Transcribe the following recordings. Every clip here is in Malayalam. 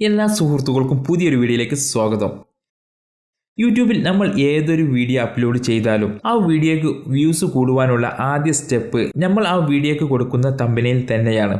എല്ലാ സുഹൃത്തുക്കൾക്കും പുതിയൊരു വീഡിയോയിലേക്ക് സ്വാഗതം. യൂട്യൂബിൽ നമ്മൾ ഏതൊരു വീഡിയോ അപ്ലോഡ് ചെയ്താലും ആ വീഡിയോക്ക് വ്യൂസ് കൂടുവാനുള്ള ആദ്യ സ്റ്റെപ്പ് നമ്മൾ ആ വീഡിയോക്ക് കൊടുക്കുന്ന തമ്പനയിൽ തന്നെയാണ്.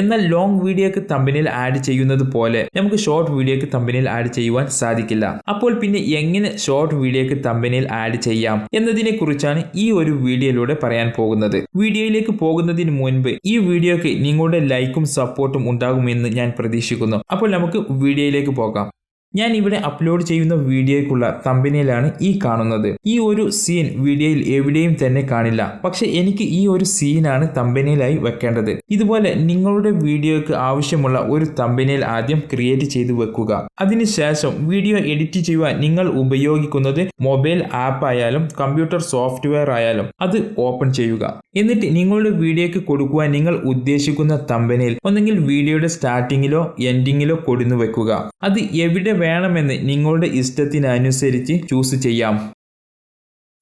എന്നാൽ ലോങ് വീഡിയോക്ക് തമ്പനിൽ ആഡ് ചെയ്യുന്നത് പോലെ നമുക്ക് ഷോർട്ട് വീഡിയോക്ക് തമ്പനിൽ ആഡ് ചെയ്യുവാൻ സാധിക്കില്ല. അപ്പോൾ പിന്നെ എങ്ങനെ ഷോർട്ട് വീഡിയോക്ക് തമ്പനിൽ ആഡ് ചെയ്യാം എന്നതിനെ കുറിച്ചാണ് ഈ ഒരു വീഡിയോയിലൂടെ പറയാൻ പോകുന്നത്. വീഡിയോയിലേക്ക് പോകുന്നതിന് മുൻപ് ഈ വീഡിയോക്ക് നിങ്ങളുടെ ലൈക്കും സപ്പോർട്ടും ഉണ്ടാകുമെന്ന് ഞാൻ പ്രതീക്ഷിക്കുന്നു. അപ്പോൾ നമുക്ക് വീഡിയോയിലേക്ക് പോകാം. ഞാൻ ഇവിടെ അപ്ലോഡ് ചെയ്യുന്ന വീഡിയോയ്ക്കുള്ള തമ്പനിയിലാണ് ഈ കാണുന്നത്. ഈ ഒരു സീൻ വീഡിയോയിൽ എവിടെയും തന്നെ കാണില്ല. പക്ഷെ എനിക്ക് ഈ ഒരു സീനാണ് തമ്പനിയിലായി വെക്കേണ്ടത്. ഇതുപോലെ നിങ്ങളുടെ വീഡിയോയ്ക്ക് ആവശ്യമുള്ള ഒരു തമ്പനിയിൽ ആദ്യം ക്രിയേറ്റ് ചെയ്ത് വെക്കുക. അതിനുശേഷം വീഡിയോ എഡിറ്റ് ചെയ്യുവാൻ നിങ്ങൾ ഉപയോഗിക്കുന്നത് മൊബൈൽ ആപ്പ് ആയാലും കമ്പ്യൂട്ടർ സോഫ്റ്റ്വെയർ ആയാലും അത് ഓപ്പൺ ചെയ്യുക. എന്നിട്ട് നിങ്ങളുടെ വീഡിയോയ്ക്ക് കൊടുക്കുവാൻ നിങ്ങൾ ഉദ്ദേശിക്കുന്ന തമ്പനിയിൽ ഒന്നെങ്കിൽ വീഡിയോയുടെ സ്റ്റാർട്ടിങ്ങിലോ എൻഡിങ്ങിലോ കൊടുന്നു വെക്കുക. അത് എവിടെ വേണമെന്ന് നിങ്ങളുടെ ഇഷ്ടത്തിനനുസരിച്ച് ചൂസ് ചെയ്യാം.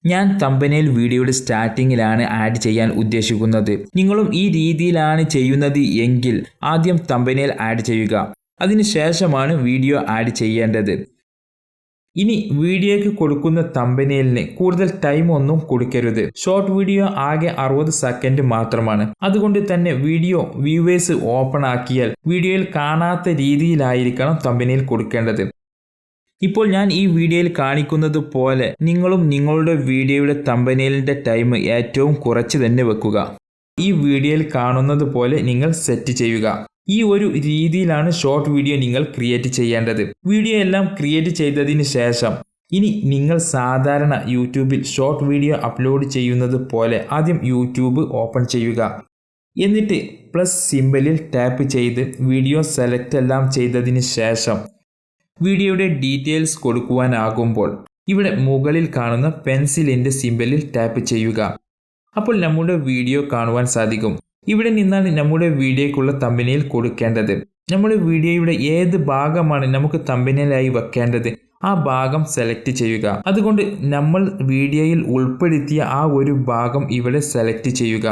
ഞാൻ തമ്പനയിൽ വീഡിയോയുടെ സ്റ്റാർട്ടിങ്ങിലാണ് ആഡ് ചെയ്യാൻ ഉദ്ദേശിക്കുന്നത്. നിങ്ങളും ഈ രീതിയിലാണ് ചെയ്യുന്നത് എങ്കിൽ ആദ്യം തമ്പനയിൽ ആഡ് ചെയ്യുക. അതിനുശേഷമാണ് വീഡിയോ ആഡ് ചെയ്യേണ്ടത്. ഇനി വീഡിയോയ്ക്ക് കൊടുക്കുന്ന തമ്പനിയലിന് കൂടുതൽ ടൈം ഒന്നും കൊടുക്കരുത്. ഷോർട്ട് വീഡിയോ ആകെ അറുപത് സെക്കൻഡ് മാത്രമാണ്. അതുകൊണ്ട് തന്നെ വീഡിയോ വ്യൂവേഴ്സ് ഓപ്പൺ ആക്കിയാൽ വീഡിയോയിൽ കാണാത്ത രീതിയിലായിരിക്കണം തമ്പനിയിൽ കൊടുക്കേണ്ടത്. ഇപ്പോൾ ഞാൻ ഈ വീഡിയോയിൽ കാണിക്കുന്നത് പോലെ നിങ്ങളും നിങ്ങളുടെ വീഡിയോയുടെ തമ്പനിയലിന്റെ ടൈം ഏറ്റവും കുറച്ച് തന്നെ വെക്കുക. ഈ വീഡിയോയിൽ കാണുന്നത് പോലെ നിങ്ങൾ സെറ്റ് ചെയ്യുക. ഈ ഒരു രീതിയിലാണ് ഷോർട്ട് വീഡിയോ നിങ്ങൾ ക്രിയേറ്റ് ചെയ്യേണ്ടത്. വീഡിയോ എല്ലാം ക്രിയേറ്റ് ചെയ്തതിന് ശേഷം ഇനി നിങ്ങൾ സാധാരണ യൂട്യൂബിൽ ഷോർട്ട് വീഡിയോ അപ്ലോഡ് ചെയ്യുന്നത് പോലെ ആദ്യം യൂട്യൂബ് ഓപ്പൺ ചെയ്യുക. എന്നിട്ട് പ്ലസ് സിമ്പലിൽ ടാപ്പ് ചെയ്ത് വീഡിയോ സെലക്ട് എല്ലാം ചെയ്തതിന് ശേഷം വീഡിയോയുടെ ഡീറ്റെയിൽസ് കൊടുക്കുവാനാകുമ്പോൾ ഇവിടെ മുകളിൽ കാണുന്ന പെൻസിലിന്റെ സിമ്പലിൽ ടാപ്പ് ചെയ്യുക. അപ്പോൾ നമ്മുടെ വീഡിയോ കാണുവാൻ സാധിക്കും. ഇവിടെ നിന്നാണ് നമ്മുടെ വീഡിയോയ്ക്കുള്ള തമ്പനിയിൽ കൊടുക്കേണ്ടത്. നമ്മുടെ വീഡിയോയുടെ ഏത് ഭാഗമാണ് നമുക്ക് തമ്പനിയിലായി വെക്കേണ്ടത്? ആ ഭാഗം സെലക്ട് ചെയ്യുക. അതുകൊണ്ട് നമ്മൾ വീഡിയോയിൽ ഉൾപ്പെടുത്തിയ ആ ഒരു ഭാഗം ഇവിടെ സെലക്ട് ചെയ്യുക.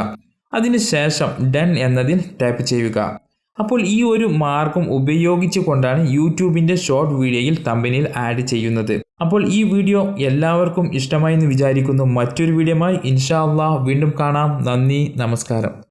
അതിനുശേഷം ഡൺ എന്നതിൽ ടാപ്പ് ചെയ്യുക. അപ്പോൾ ഈ ഒരു മാർഗം ഉപയോഗിച്ചു കൊണ്ടാണ് യൂട്യൂബിന്റെ ഷോർട്ട് വീഡിയോയിൽ തമ്പനിയിൽ ആഡ് ചെയ്യുന്നത്. അപ്പോൾ ഈ വീഡിയോ എല്ലാവർക്കും ഇഷ്ടമായി എന്ന് വിചാരിക്കുന്നു. മറ്റൊരു വീഡിയോമായി ഇൻഷാ അള്ളാഹ് വീണ്ടും കാണാം. നന്ദി നമസ്കാരം.